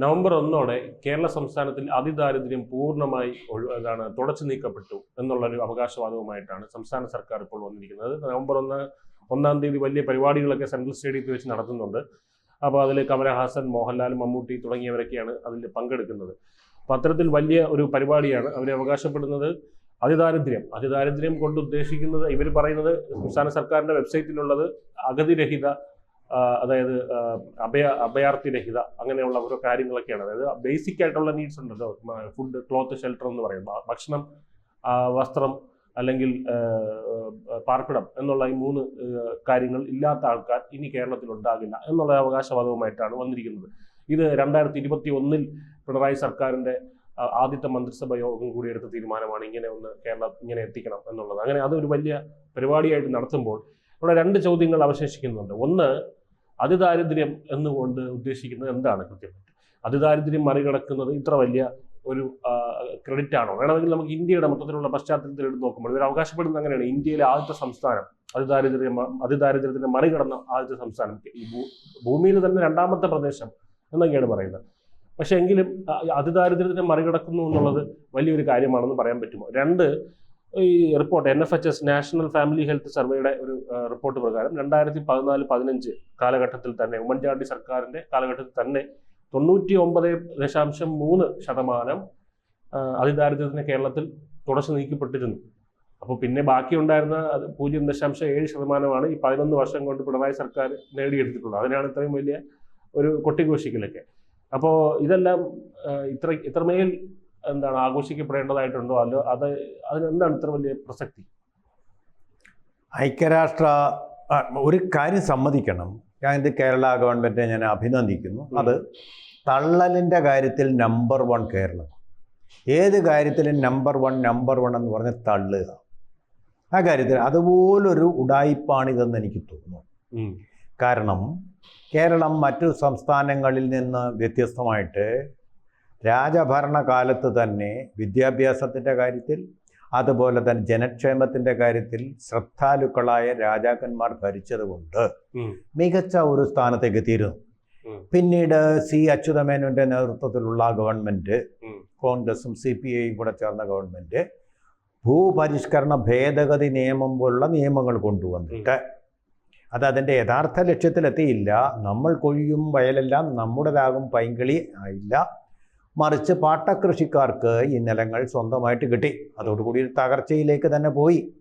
November ഒന്നോടെ കേരള സംസ്ഥാനത്തിൽ അതിദാരിദ്ര്യം പൂർണമായി എന്താണ് തുടച്ചു നീക്കപ്പെട്ടു എന്നുള്ളൊരു അവകാശവാദവുമായിട്ടാണ് സംസ്ഥാന സർക്കാർ ഇപ്പോൾ വന്നിരിക്കുന്നത്. നവംബർ ഒന്ന് ഒന്നാം തീയതി വലിയ പരിപാടികളൊക്കെ സെൻട്രൽ സ്റ്റേഡിയത്തിൽ വെച്ച് നടത്തുന്നുണ്ട്. അപ്പോൾ അതിൽ കമലഹാസൻ മോഹൻലാൽ മമ്മൂട്ടി തുടങ്ങിയവരൊക്കെയാണ് അതിൽ പങ്കെടുക്കുന്നത്. അപ്പോൾ അത്തരത്തിൽ വലിയ ഒരു പരിപാടിയാണ് അവരെ അവകാശപ്പെടുന്നത്. അതിദാരിദ്ര്യം അതിദാരിദ്ര്യം കൊണ്ട് ഉദ്ദേശിക്കുന്നത് ഇവർ പറയുന്നത് സംസ്ഥാന സർക്കാരിന്റെ വെബ്സൈറ്റിലുള്ളത് അഗതിരഹിത അതായത് അഭയ അഭയാർത്ഥി രഹിത അങ്ങനെയുള്ള ഓരോ കാര്യങ്ങളൊക്കെയാണ്. അതായത് ബേസിക് ആയിട്ടുള്ള നീഡ്സ് ഉണ്ടല്ലോ. ഫുഡ് ക്ലോത്ത് ഷെൽട്ടർ എന്ന് പറയുന്നത്. ഭക്ഷണം വസ്ത്രം അല്ലെങ്കിൽ പാർപ്പിടം എന്നുള്ള ഈ മൂന്ന് കാര്യങ്ങൾ ഇല്ലാത്ത ആൾക്കാർ ഇനി കേരളത്തിൽ ഉണ്ടാകില്ല എന്നുള്ള അവകാശവാദവുമായിട്ടാണ് വന്നിരിക്കുന്നത്. ഇത് രണ്ടായിരത്തി ഇരുപത്തി ഒന്നിൽ പിണറായി സർക്കാരിന്റെ ആദ്യത്തെ മന്ത്രിസഭ യോഗം കൂടി എടുത്ത തീരുമാനമാണ് ഇങ്ങനെ ഒന്ന് കേരളം ഇങ്ങനെ എത്തിക്കണം എന്നുള്ളത്. അങ്ങനെ അതൊരു വലിയ പരിപാടിയായിട്ട് നടത്തുമ്പോൾ ഇവിടെ രണ്ട് ചോദ്യങ്ങൾ അവശേഷിക്കുന്നുണ്ട്. ഒന്ന് അതിദാരിദ്ര്യം എന്നുകൊണ്ട് ഉദ്ദേശിക്കുന്നത് എന്താണ് കൃത്യമായിട്ട് അതിദാരിദ്ര്യം മറികടക്കുന്നത് ഇത്ര വലിയ ഒരു ക്രെഡിറ്റ് ആണോ? വേണമെങ്കിൽ നമുക്ക് ഇന്ത്യയുടെ മൊത്തത്തിലുള്ള പശ്ചാത്തലത്തിൽ എടുത്ത് നോക്കുമ്പോൾ ഇവർ അവകാശപ്പെടുന്നത് അങ്ങനെയാണ്. ഇന്ത്യയിലെ ആദ്യത്തെ സംസ്ഥാനം അതിദാരിദ്ര്യം അതിദാരിദ്ര്യത്തിനെ മറികടന്ന ആദ്യത്തെ സംസ്ഥാനം. ഈ ഭൂമിയിൽ തന്നെ രണ്ടാമത്തെ പ്രദേശം എന്നൊക്കെയാണ് പറയുന്നത്. പക്ഷെ എങ്കിലും അതിദാരിദ്ര്യത്തിനെ മറികടക്കുന്നു എന്നുള്ളത് വലിയൊരു കാര്യമാണെന്ന് പറയാൻ പറ്റുമോ? രണ്ട് ഈ report N F H S national family health സർവേയുടെ ഒരു റിപ്പോർട്ട് പ്രകാരം രണ്ടായിരത്തി പതിനാല് പതിനഞ്ച് കാലഘട്ടത്തിൽ തന്നെ ഉമ്മൻചാണ്ടി സർക്കാരിന്റെ കാലഘട്ടത്തിൽ തന്നെ തൊണ്ണൂറ്റി ഒമ്പത് ദശാംശം മൂന്ന് ശതമാനം അതിദാരിദ്ര്യത്തിന് കേരളത്തിൽ തുടച്ചു നീക്കപ്പെട്ടിരുന്നു. അപ്പോൾ പിന്നെ ബാക്കിയുണ്ടായിരുന്ന പൂജ്യം ദശാംശം ഏഴ് ശതമാനമാണ് ഈ പതിനൊന്ന് വർഷം കൊണ്ട് പിണറായി സർക്കാർ നേടിയെടുത്തിട്ടുള്ളത്. അതിനാണ് ഇത്രയും വലിയ ഒരു കൊട്ടിഘോഷിക്കലൊക്കെ. അപ്പോൾ ഇതെല്ലാം ഇത്ര ഇത്രമേൽ എന്താണ് ആഘോഷിക്കപ്പെടേണ്ടതായിട്ടുണ്ടോ? അല്ലോ അത് അതിനെന്താണ് ഇത്ര വലിയ പ്രസക്തി? ഐക്യരാഷ്ട്ര ഒരു കാര്യം സമ്മതിക്കണം. ഞാൻ ഇത് കേരള ഗവൺമെന്റിനെ ഞാൻ അഭിനന്ദിക്കുന്നു. അത് തള്ളലിന്റെ കാര്യത്തിൽ നമ്പർ വൺ കേരളം. ഏത് കാര്യത്തിലും നമ്പർ വൺ നമ്പർ വൺ എന്ന് പറഞ്ഞ് തള്ളുക. ആ കാര്യത്തിൽ അതുപോലൊരു ഉടായിപ്പാണിതെന്ന് എനിക്ക് തോന്നുന്നു. കാരണം കേരളം മറ്റു സംസ്ഥാനങ്ങളിൽ നിന്ന് വ്യത്യസ്തമായിട്ട് രാജഭരണകാലത്ത് തന്നെ വിദ്യാഭ്യാസത്തിന്റെ കാര്യത്തിൽ അതുപോലെ തന്നെ ജനക്ഷേമത്തിന്റെ കാര്യത്തിൽ ശ്രദ്ധാലുക്കളായ രാജാക്കന്മാർ ഭരിച്ചതുകൊണ്ട്. മികച്ച ഒരു സ്ഥാനത്തേക്ക് എത്തിയിരുന്നു. പിന്നീട് സി അച്യുതമേനോന്റെ നേതൃത്വത്തിലുള്ള ഗവൺമെന്റ് കോൺഗ്രസും സി പി ഐയും കൂടെ ചേർന്ന ഗവൺമെന്റ് ഭൂപരിഷ്കരണ ഭേദഗതി നിയമം പോലുള്ള നിയമങ്ങൾ കൊണ്ടുവന്നിട്ട് അത് അതിന്റെ യഥാർത്ഥ ലക്ഷ്യത്തിലെത്തിയില്ല. നമ്മൾ കൊഴിയും വയലെല്ലാം നമ്മുടേതാകും പൈങ്കിളി ആയില്ല. മറിച്ച് പാട്ടകൃഷിക്കാർക്ക് ഈ നിലങ്ങൾ സ്വന്തമായിട്ട് കിട്ടി. അതോടുകൂടി ഒരു തകർച്ചയിലേക്ക് തന്നെ പോയി.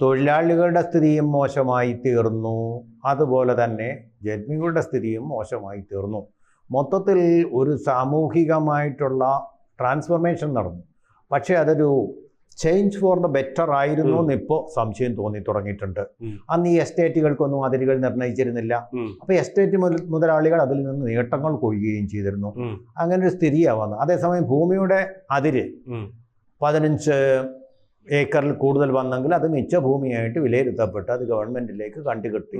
തൊഴിലാളികളുടെ സ്ഥിതിയും മോശമായി തീർന്നു. അതുപോലെ തന്നെ ജന്മികളുടെ സ്ഥിതിയും മോശമായി തീർന്നു. മൊത്തത്തിൽ ഒരു സാമൂഹികമായിട്ടുള്ള ട്രാൻസ്ഫർമേഷൻ നടന്നു. പക്ഷേ അതൊരു ചേഞ്ച് ഫോർ ദ ബെറ്റർ ആയിരുന്നു. എന്ന് ഇപ്പോൾ സംശയം തോന്നി തുടങ്ങിയിട്ടുണ്ട്. അന്ന് ഈ എസ്റ്റേറ്റുകൾക്കൊന്നും അതിരുകൾ നിർണയിച്ചിരുന്നില്ല. അപ്പൊ എസ്റ്റേറ്റ് മുതലാളികൾ അതിൽ നിന്ന് നേട്ടങ്ങൾ കൊയ്യുകയും ചെയ്തിരുന്നു. അങ്ങനെ ഒരു സ്ഥിതിയാണ് വന്നത് അതേസമയം ഭൂമിയുടെ അതിര്. പതിനഞ്ച് ഏക്കറിൽ കൂടുതൽ വന്നെങ്കിൽ അത് മിച്ച ഭൂമിയായിട്ട് വിലയിരുത്തപ്പെട്ട് അത് ഗവൺമെന്റിലേക്ക് കണ്ടുകെട്ടി.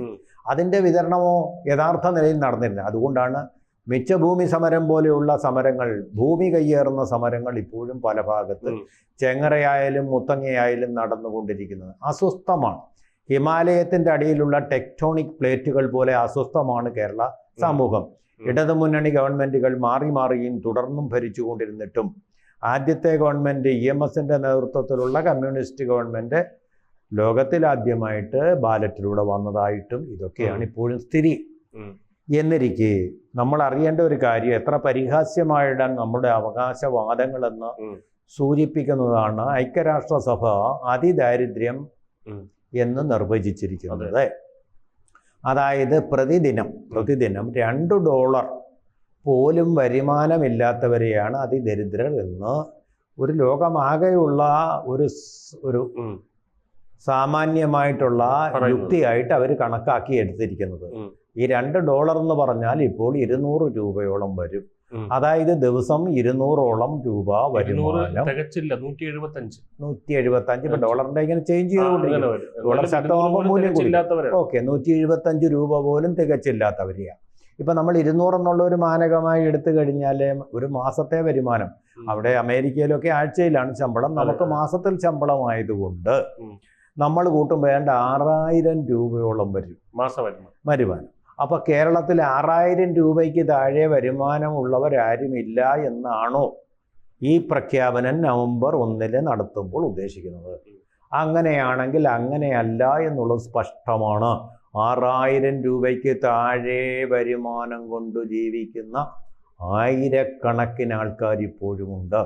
അതിന്റെ വിതരണമോ യഥാർത്ഥ നിലയിൽ നടന്നില്ല അതുകൊണ്ടാണ് മിച്ചഭൂമി സമരം പോലെയുള്ള സമരങ്ങൾ ഭൂമി കയ്യേറുന്ന സമരങ്ങൾ ഇപ്പോഴും പല ഭാഗത്ത്. ചെങ്ങറയായാലും മുത്തങ്ങയായാലും നടന്നുകൊണ്ടിരിക്കുന്നത് അസ്വസ്ഥമാണ് ഹിമാലയത്തിന്റെ അടിയിലുള്ള ടെക്ടോണിക് പ്ലേറ്റുകൾ പോലെ അസ്വസ്ഥമാണ് കേരള സമൂഹം. ഇടതുമുന്നണി ഗവൺമെന്റുകൾ മാറി മാറിയും തുടർന്നും ഭരിച്ചുകൊണ്ടിരുന്നിട്ടും ആദ്യത്തെ ഗവൺമെന്റ് ഇ എം എസിന്റെ നേതൃത്വത്തിലുള്ള കമ്മ്യൂണിസ്റ്റ് ഗവൺമെന്റ് ലോകത്തിലാദ്യമായിട്ട് ബാലറ്റിലൂടെ വന്നതായിട്ടും ഇതൊക്കെയാണ്. ഇപ്പോഴും സ്ഥിതി. എന്നിരിക്കെ നമ്മൾ അറിയേണ്ട ഒരു കാര്യം എത്ര പരിഹാസ്യമായിടാൻ നമ്മുടെ അവകാശവാദങ്ങളെന്ന്. സൂചിപ്പിക്കുന്നതാണ് ഐക്യരാഷ്ട്രസഭ അതിദാരിദ്ര്യം എന്ന് നിർവചിച്ചിരിക്കുന്നത് അതായത് പ്രതിദിനം പ്രതിദിനം രണ്ട് ഡോളർ പോലും വരുമാനമില്ലാത്തവരെയാണ് അതിദരിദ്രർ എന്ന് ഒരു ലോകമാകെയുള്ള ഒരു ഒരു. സാമാന്യമായിട്ടുള്ള. യുക്തിയായിട്ട് അവർ കണക്കാക്കി എടുത്തിരിക്കുന്നത്. ഈ രണ്ട് ഡോളർ എന്ന് പറഞ്ഞാൽ ഇപ്പോൾ ഇരുന്നൂറ് രൂപയോളം വരും. അതായത് ദിവസം ഇരുന്നൂറോളം രൂപ വരുമാനം. തികച്ചില്ല നൂറ്റി എഴുപത്തി അഞ്ച് നൂറ്റി എഴുപത്തി അഞ്ച് ഇപ്പൊ ഡോളറിന്റെ ഇങ്ങനെ ചേഞ്ച് ചെയ്തുകൊണ്ടിരിക്കും. ഡോളർ ശക്തമാകുമ്പോൾ മൂല്യം ഓക്കെ നൂറ്റി എഴുപത്തഞ്ച് രൂപ പോലും തികച്ചില്ലാത്തവരെയാണ്. ഇപ്പം നമ്മൾ ഇരുന്നൂറ് എന്നുള്ള ഒരു മാനകമായി എടുത്തു കഴിഞ്ഞാൽ ഒരു മാസത്തെ വരുമാനം. അവിടെ അമേരിക്കയിലൊക്കെ ആഴ്ചയിലാണ് ശമ്പളം. നമുക്ക് മാസത്തിൽ ശമ്പളമായതുകൊണ്ട്. നമ്മൾ കൂട്ടും വേണ്ട ആറായിരം രൂപയോളം വരും. മാസം വരുമാനം. വരുമാനം. അപ്പോൾ കേരളത്തിൽ ആറായിരം രൂപയ്ക്ക് താഴെ വരുമാനം വരുമാനമുള്ളവരാരുമില്ല എന്നാണോ ഈ പ്രഖ്യാപനം നവംബർ ഒന്നിൽ നടത്തുമ്പോൾ ഉദ്ദേശിക്കുന്നത്? അങ്ങനെയാണെങ്കിൽ അങ്ങനെയല്ല എന്നുള്ളത് സ്പഷ്ടമാണ്. ആറായിരം രൂപയ്ക്ക് താഴെ വരുമാനം കൊണ്ട് ജീവിക്കുന്ന ആയിരക്കണക്കിന് ആൾക്കാർ ഇപ്പോഴുമുണ്ട്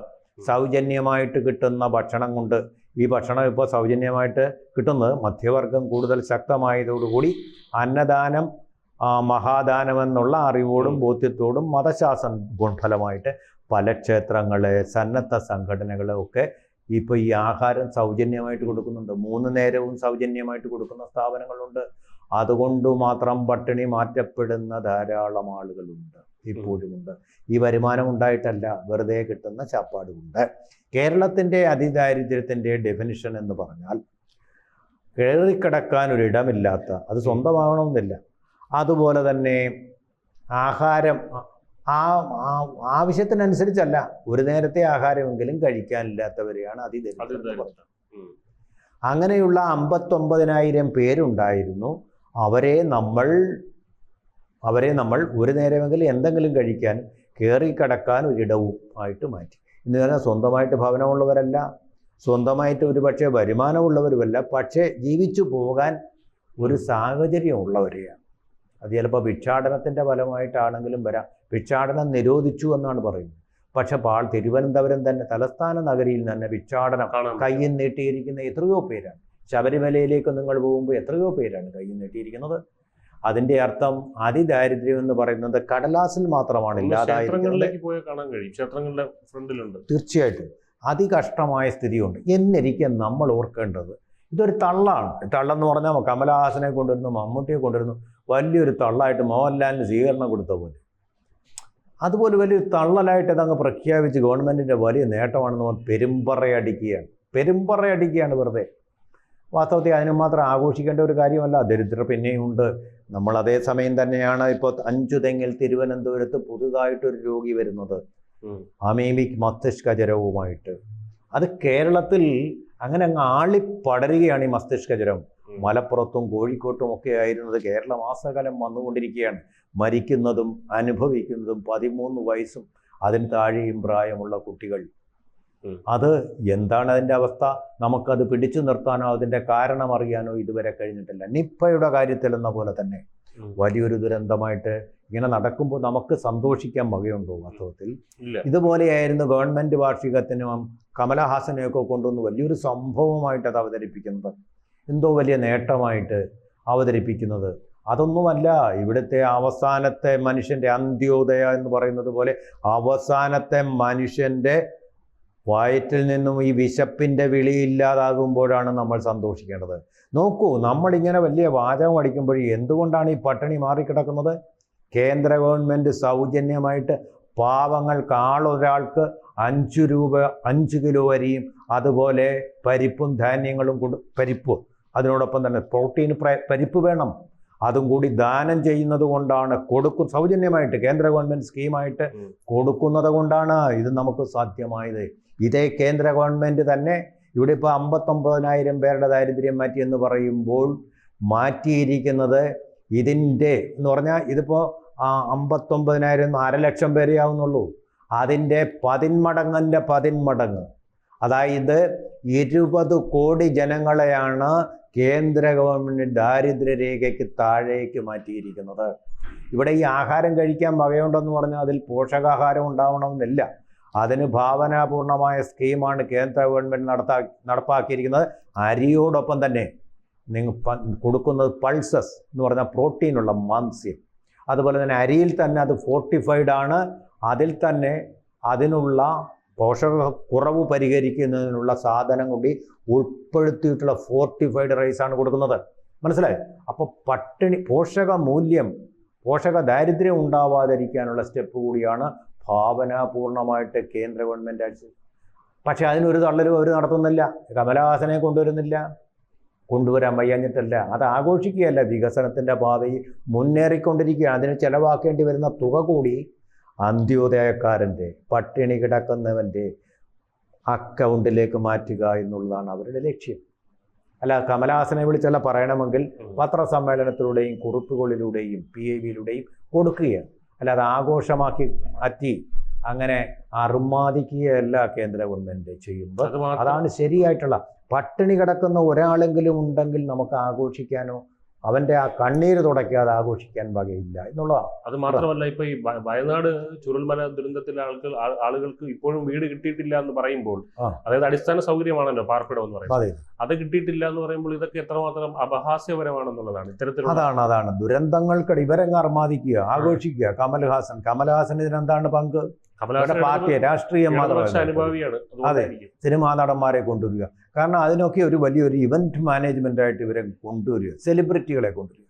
സൗജന്യമായിട്ട് കിട്ടുന്ന ഭക്ഷണം കൊണ്ട് ഈ ഭക്ഷണം ഇപ്പോൾ സൗജന്യമായിട്ട് കിട്ടുന്നത് മധ്യവർഗം കൂടുതൽ ശക്തമായതോടുകൂടി അന്നദാനം ആ, മഹാദാനം എന്നുള്ള അറിവോടും ബോധ്യത്തോടും മതശാസ്ത്ര ഗുണഫലമായിട്ട് പല ക്ഷേത്രങ്ങളെ സന്നദ്ധ സംഘടനകളെ ഒക്കെ ഇപ്പോൾ ഈ ആഹാരം സൗജന്യമായിട്ട് കൊടുക്കുന്നുണ്ട്. മൂന്ന് നേരവും സൗജന്യമായിട്ട് കൊടുക്കുന്ന സ്ഥാപനങ്ങളുണ്ട്. അതുകൊണ്ട് മാത്രം പട്ടിണി മാറ്റപ്പെടുന്ന ധാരാളം ആളുകളുണ്ട് ഇപ്പോഴുമുണ്ട്. ഈ വരുമാനം ഉണ്ടായിട്ടല്ല വെറുതെ കിട്ടുന്ന ചാപ്പാടുമുണ്ട്. കേരളത്തിന്റെ അതിദാരിദ്ര്യത്തിന്റെ ഡെഫിനിഷൻ എന്ന് പറഞ്ഞാൽ കയറിക്കിടക്കാൻ ഒരിടമില്ലാത്ത അത് സ്വന്തമാകണമെന്നില്ല അതുപോലെ തന്നെ ആഹാരം ആ ആവശ്യത്തിനനുസരിച്ചല്ല. ഒരു നേരത്തെ ആഹാരമെങ്കിലും കഴിക്കാനില്ലാത്തവരെയാണ് അതിദരിദ്രം. അങ്ങനെയുള്ള അമ്പത്തൊമ്പതിനായിരം പേരുണ്ടായിരുന്നു. അവരെ നമ്മൾ അവരെ നമ്മൾ ഒരു നേരമെങ്കിലും എന്തെങ്കിലും കഴിക്കാൻ കയറി കിടക്കാൻ ഒരിടവും ആയിട്ട് മാറ്റി. എന്ന് പറഞ്ഞാൽ സ്വന്തമായിട്ട് ഭവനമുള്ളവരല്ല സ്വന്തമായിട്ട് ഒരു പക്ഷേ വരുമാനമുള്ളവരുമല്ല പക്ഷേ ജീവിച്ചു പോകാൻ ഒരു സാഹചര്യം ഉള്ളവരെയാണ്. അത് ചിലപ്പോൾ ഭിക്ഷാടനത്തിന്റെ ഫലമായിട്ടാണെങ്കിലും വരാം. ഭിക്ഷാടനം നിരോധിച്ചു എന്നാണ് പറയുന്നത്. പക്ഷെ പാൾ തിരുവനന്തപുരം തന്നെ തലസ്ഥാന നഗരിയിൽ തന്നെ ഭിക്ഷാടനം കയ്യിൽ നീട്ടിയിരിക്കുന്ന എത്രയോ പേരാണ്. ശബരിമലയിലേക്ക് നിങ്ങൾ പോകുമ്പോൾ എത്രയോ പേരാണ് കയ്യിൽ നീട്ടിയിരിക്കുന്നത്. അതിന്റെ അർത്ഥം അതിദാരിദ്ര്യം എന്ന് പറയുന്നത് കടലാസിൽ മാത്രമാണ് ഇല്ലാതായിരിക്കുന്നത്. തീർച്ചയായിട്ടും. അതികഷ്ടമായ സ്ഥിതിയുണ്ട്. എന്നിരിക്കെ നമ്മൾ ഓർക്കേണ്ടത് ഇതൊരു തള്ളാണ്. തള്ളെന്ന് പറഞ്ഞാൽ കമലഹാസനെ കൊണ്ടുവരുന്നു മമ്മൂട്ടിയെ കൊണ്ടുവരുന്നു വലിയൊരു തള്ളായിട്ട് മോഹൻലാലിന് സ്വീകരണം കൊടുത്ത പോലെ. അതുപോലെ വലിയൊരു തള്ളലായിട്ട് അതങ്ങ് പ്രഖ്യാപിച്ച് ഗവൺമെന്റിന്റെ വലിയ നേട്ടമാണെന്ന് പെരുമ്പറയടിക്കുകയാണ്. പെരുമ്പറയടിക്കുകയാണ് വെറുതെ. വാസ്തവത്തിൽ അതിന് മാത്രം ആഘോഷിക്കേണ്ട ഒരു കാര്യമല്ല. ദരിദ്ര പിന്നെയും ഉണ്ട്. നമ്മൾ അതേ സമയം തന്നെയാണ് ഇപ്പോൾ അഞ്ചു തെങ്ങിൽ തിരുവനന്തപുരത്ത് പുതുതായിട്ടൊരു രോഗി വരുന്നത്. അമീമിക് അമീമിക് മസ്തിഷ്കജ്വരവുമായിട്ട് അത് കേരളത്തിൽ അങ്ങനെ അങ്ങ് ആളിപ്പടരുകയാണ് ഈ മസ്തിഷ്കജരം. മലപ്പുറത്തും കോഴിക്കോട്ടും ഒക്കെ ആയിരുന്നത് കേരള മാസകാലം വന്നുകൊണ്ടിരിക്കുകയാണ്. മരിക്കുന്നതും അനുഭവിക്കുന്നതും പതിമൂന്ന് വയസ്സും അതിന് താഴെയും പ്രായമുള്ള കുട്ടികൾ. അത് എന്താണ് അതിന്റെ അവസ്ഥ? നമുക്കത് പിടിച്ചു നിർത്താനോ അതിന്റെ കാരണം അറിയാനോ ഇതുവരെ കഴിഞ്ഞിട്ടില്ല. നിപ്പയുടെ കാര്യത്തിൽ എന്ന പോലെ തന്നെ വലിയൊരു ദുരന്തമായിട്ട് ഇങ്ങനെ നടക്കുമ്പോൾ നമുക്ക് സന്തോഷിക്കാൻ വകയുണ്ടോ വാസ്തവത്തിൽ? ഇതുപോലെയായിരുന്നു ഗവൺമെന്റ് വാർഷികത്തിനും കമലഹാസനെയൊക്കെ കൊണ്ടുവന്ന് വലിയൊരു സംഭവമായിട്ട് അത് അവതരിപ്പിക്കുന്നത്. എന്തോ വലിയ നേട്ടമായിട്ട് അവതരിപ്പിക്കുന്നത്. അതൊന്നുമല്ല ഇവിടുത്തെ അവസാനത്തെ മനുഷ്യന്റെ അന്ത്യോദയ എന്ന് പറയുന്നത് പോലെ അവസാനത്തെ മനുഷ്യന്റെ വയറ്റിൽ നിന്നും ഈ വിശപ്പിന്റെ വിളി ഇല്ലാതാകുമ്പോഴാണ് നമ്മൾ സന്തോഷിക്കേണ്ടത്. നോക്കൂ നമ്മളിങ്ങനെ വലിയ വാചകം അടിക്കുമ്പോൾ എന്തുകൊണ്ടാണ് ഈ പട്ടിണി മാറിക്കിടക്കുന്നത്? കേന്ദ്ര ഗവൺമെന്റ് സൗജന്യമായിട്ട് പാവങ്ങൾക്ക് ആളൊരാൾക്ക് അഞ്ച് രൂപ അഞ്ച് കിലോ അരിയും അതുപോലെ പരിപ്പും ധാന്യങ്ങളും കൊടു പരിപ്പ് അതിനോടൊപ്പം തന്നെ പ്രോട്ടീൻ പരിപ്പ് വേണം. അതും കൂടി ദാനം ചെയ്യുന്നത് കൊണ്ടാണ് കൊടുക്കും സൗജന്യമായിട്ട് കേന്ദ്ര ഗവൺമെന്റ് സ്കീമായിട്ട്. കൊടുക്കുന്നത് കൊണ്ടാണ് ഇത് നമുക്ക് സാധ്യമായത്. ഇതേ കേന്ദ്ര ഗവൺമെന്റ് തന്നെ ഇവിടെ ഇപ്പോൾ അമ്പത്തൊമ്പതിനായിരം പേരുടെ ദാരിദ്ര്യം മാറ്റി എന്ന് പറയുമ്പോൾ മാറ്റിയിരിക്കുന്നത് ഇതിന്റെ എന്ന് പറഞ്ഞാൽ ഇതിപ്പോൾ അമ്പത്തൊമ്പതിനായിരം അരലക്ഷം പേരേ ആവുന്നുള്ളൂ. അതിന്റെ പതിന്മടങ്ങിന്റെ പതിന്മടങ്ങ്. അതായത് ഇരുപത് കോടി ജനങ്ങളെയാണ് കേന്ദ്ര ഗവൺമെന്റ് ദാരിദ്ര്യരേഖയ്ക്ക് താഴേക്ക് മാറ്റിയിരിക്കുന്നത്. ഇവിടെ ഈ ആഹാരം കഴിക്കാൻ വകയുണ്ടെന്ന് പറഞ്ഞാൽ അതിൽ പോഷകാഹാരം ഉണ്ടാവണമെന്നില്ല. അതിന് ഭാവനാപൂർണമായ സ്കീമാണ് കേന്ദ്ര ഗവൺമെന്റ് നടത്താ നടപ്പാക്കിയിരിക്കുന്നത്. അരിയോടൊപ്പം തന്നെ നിങ്ങൾ കൊടുക്കുന്നത് പൾസസ് എന്ന് പറഞ്ഞാൽ പ്രോട്ടീനുള്ള മാംസ്യം. അതുപോലെ തന്നെ അരിയിൽ തന്നെ അത് ഫോർട്ടിഫൈഡ് ആണ്. അതിൽ തന്നെ അതിനുള്ള പോഷക കുറവ് പരിഹരിക്കുന്നതിനുള്ള സാധനം കൂടി ഉൾപ്പെടുത്തിയിട്ടുള്ള ഫോർട്ടിഫൈഡ് റൈസ് ആണ് കൊടുക്കുന്നത്. മനസ്സിലായി? അപ്പോൾ പട്ടിണി പോഷക മൂല്യം പോഷക ദാരിദ്ര്യം ഉണ്ടാവാതിരിക്കാനുള്ള സ്റ്റെപ്പ് കൂടിയാണ് ഭാവനാപൂർണമായിട്ട് കേന്ദ്ര ഗവൺമെന്റ് അടിച്ചത് പക്ഷേ അതിനൊരു തള്ളലും അവർ നടത്തുന്നില്ല. കമലഹാസനെ കൊണ്ടുവരുന്നില്ല. കൊണ്ടുവരാൻ വയ്യാഞ്ഞിട്ടല്ല. അത് ആഘോഷിക്കുകയല്ല. വികസനത്തിന്റെ പാതയിൽ മുന്നേറിക്കൊണ്ടിരിക്കുകയാണ്. അതിന് ചെലവാക്കേണ്ടി വരുന്ന തുക കൂടി അന്ത്യോദയക്കാരന്റെ പട്ടിണി കിടക്കുന്നവന്റെ അക്കൗണ്ടിലേക്ക് മാറ്റുക എന്നുള്ളതാണ് അവരുടെ ലക്ഷ്യം. അല്ല കമലഹാസനെ വിളിച്ചല്ല പറയണമെങ്കിൽ. പത്രസമ്മേളനത്തിലൂടെയും കുറിപ്പുകളിലൂടെയും പി എ വിയിലൂടെയും കൊടുക്കുകയാണ്. അല്ലാതെ ആഘോഷമാക്കി മാറ്റി അങ്ങനെ അറുമാദിക്കുകയല്ല കേന്ദ്ര ഗവൺമെന്റ് ചെയ്യുമ്പോൾ അതാണ് ശരിയായിട്ടുള്ള. പട്ടിണി കിടക്കുന്ന ഒരാളെങ്കിലും ഉണ്ടെങ്കിൽ നമുക്ക് ആഘോഷിക്കാനോ അവന്റെ ആ കണ്ണീര് തുടയ്ക്കാതെ ആഘോഷിക്കാൻ വകയില്ല എന്നുള്ളതാണ്. അത് മാത്രമല്ല ഇപ്പൊ ഈ വയനാട് ചുരുൾമല ദുരന്തത്തിലെ ആൾക്ക് ആളുകൾക്ക് ഇപ്പോഴും വീട് കിട്ടിയിട്ടില്ല എന്ന് പറയുമ്പോൾ അതായത് അടിസ്ഥാന സൗകര്യമാണല്ലോ പാർപ്പിടം എന്ന് പറയുന്നത്. അത് കിട്ടിയിട്ടില്ല എന്ന് പറയുമ്പോൾ ഇതൊക്കെ എത്രമാത്രം അപഹാസ്യപരമാണെന്നുള്ളതാണ് ഇത്തരത്തിലുള്ള അതാണ് അതാണ്. ദുരന്തങ്ങൾക്ക് ഇവരങ്ങ് അർമാദിക്കുക ആഘോഷിക്കുക? കമൽഹാസൻ കമൽഹാസൻ ഇതിനെന്താണ് പങ്ക്? പാർട്ടിയെ രാഷ്ട്രീയം അനുഭാവിയാണ്. അതെ സിനിമാ നടന്മാരെ കൊണ്ടുവരിക. കാരണം അതിനൊക്കെ ഒരു വലിയൊരു ഇവന്റ് മാനേജ്മെന്റ് ആയിട്ട് ഇവരെ കൊണ്ടുവരിക. സെലിബ്രിറ്റികളെ കൊണ്ടുവരിക.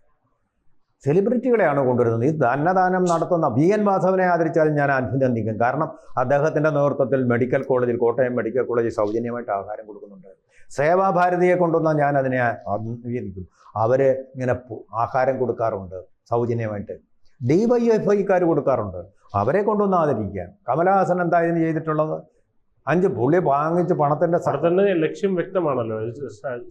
സെലിബ്രിറ്റികളെയാണ് കൊണ്ടുവരുന്നത്. ഈ അന്നദാനം നടത്തുന്ന വി എൻ മാധവനെ ആദരിച്ചാലും ഞാൻ അഭിനന്ദിക്കും കാരണം അദ്ദേഹത്തിന്റെ നേതൃത്വത്തിൽ മെഡിക്കൽ കോളേജിൽ കോട്ടയം മെഡിക്കൽ കോളേജിൽ സൗജന്യമായിട്ട് ആഹാരം കൊടുക്കുന്നുണ്ട് സേവാഭാരതിയെ കൊണ്ടുവന്ന ഞാൻ അതിനെ അഭിനന്ദിക്കും അവർ ഇങ്ങനെ ആഹാരം കൊടുക്കാറുണ്ട് സൗജന്യമായിട്ട്. ഡി വൈ എഫ് ഐക്കാർ കൊടുക്കാറുണ്ട്. അവരെ കൊണ്ടുവന്ന് ആദരിക്കാൻ കമലഹാസൻ എന്താ ഇതിന് ചെയ്തിട്ടുള്ളത്? അഞ്ച് പുള്ളി വാങ്ങിച്ച് പണത്തിന്റെ തന്നെ ലക്ഷ്യം വ്യക്തമാണല്ലോ.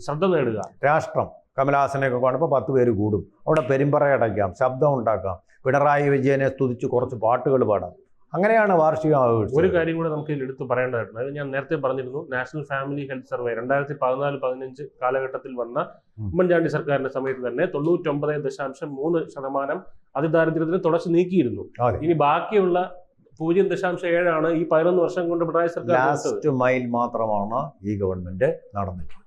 ശ്രദ്ധ നേടുക. രാഷ്ട്രം. കമലഹാസനെയൊക്കെ കാണുമ്പോൾ പത്ത് പേര് കൂടും. അവിടെ പെരുമ്പറ അടയ്ക്കാം ശബ്ദം ഉണ്ടാക്കാം പിണറായി വിജയനെ സ്തുതിച്ച് കുറച്ച് പാട്ടുകൾ പാടാം. അങ്ങനെയാണ് വാർഷികം ഒരു കാര്യം കൂടെ നമുക്ക് ഇതിൽ എടുത്ത് പറയേണ്ടതായിട്ടുണ്ട്. അത് ഞാൻ നേരത്തെ പറഞ്ഞിരുന്നു. നാഷണൽ ഫാമിലി ഹെൽത്ത് സർവേ രണ്ടായിരത്തി പതിനാല് പതിനഞ്ച് കാലഘട്ടത്തിൽ വന്ന ഉമ്മൻചാണ്ടി സർക്കാരിന്റെ സമയത്ത് തന്നെ തൊണ്ണൂറ്റൊമ്പത് ദശാംശം മൂന്ന് ശതമാനം അതിദാരിദ്ര്യത്തിന് തുടച്ചു നീക്കിയിരുന്നു. ഇനി ബാക്കിയുള്ള പൂജ്യം ദശാംശം ഏഴാണ് ഈ പതിനൊന്ന് വർഷം കൊണ്ട് പിണറായി സർക്കാർ ലാസ്റ്റ് മൈൽ മാത്രമാണ് ഈ ഗവൺമെന്റ് നടന്നിട്ടുള്ളത്